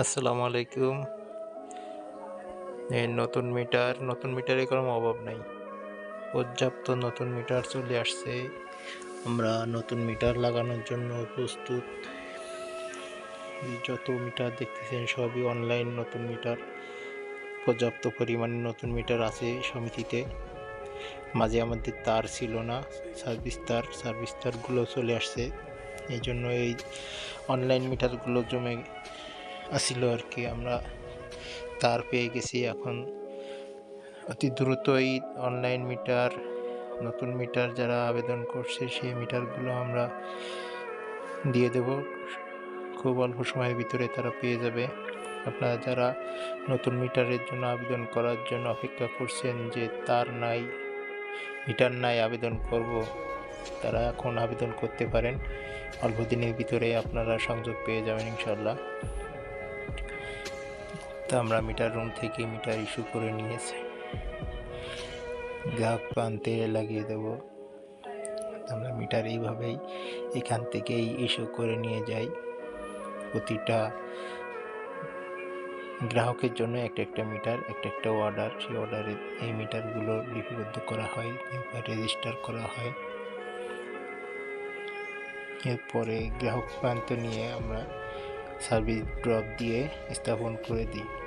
আসসালামু আলাইকুম। এই নতুন মিটার, নতুন মিটারে কোনো অভাব নাই। পর্যাপ্ত নতুন মিটার চলে আসছে। আমরা নতুন মিটার লাগানোর জন্য প্রস্তুত। যত মিটার দেখতেছেন সবই অনলাইন নতুন মিটার। পর্যাপ্ত পরিমাণে নতুন মিটার আছে সমিতিতে। মাঝে আমাদের তার ছিল না, সার্ভিস তার, সার্ভিস তারগুলো চলে আসছে। এই জন্য এই অনলাইন মিটারগুলো জমে আসিল আর কি। আমরা তার পেয়ে গেছি এখন। অতি দ্রুতই অনলাইন মিটার নতুন মিটার যারা আবেদন করছে সেই মিটারগুলো আমরা দিয়ে দেব। খুব অল্প সময়ের ভিতরে তারা পেয়ে যাবে। আপনারা যারা নতুন মিটারের জন্য আবেদন করার জন্য অপেক্ষা করছেন যে তার নাই মিটার নাই আবেদন করব, তারা এখন আবেদন করতে পারেন। অল্প দিনের ভিতরে আপনারা সংযোগ পেয়ে যাবেন ইনশাল্লাহ তো আমরা মিটার রুম থেকে মিটার ইস্যু করে নিয়েছি। গ্রাহক প্রান্তে লাগিয়ে দেব। আমরা মিটার এইভাবেই এখান থেকেই ইস্যু করে নিয়ে যাই। প্রতিটা গ্রাহকের জন্য একটা একটা মিটার, একটা একটা অর্ডার। সেই অর্ডারে এই মিটারগুলো লিপিবদ্ধ করা হয় রেজিস্টার করা হয়। এরপরে গ্রাহক প্রান্ত নিয়ে আমরা সার্ভিস ড্রপ দিয়ে স্থাপন করে দিই।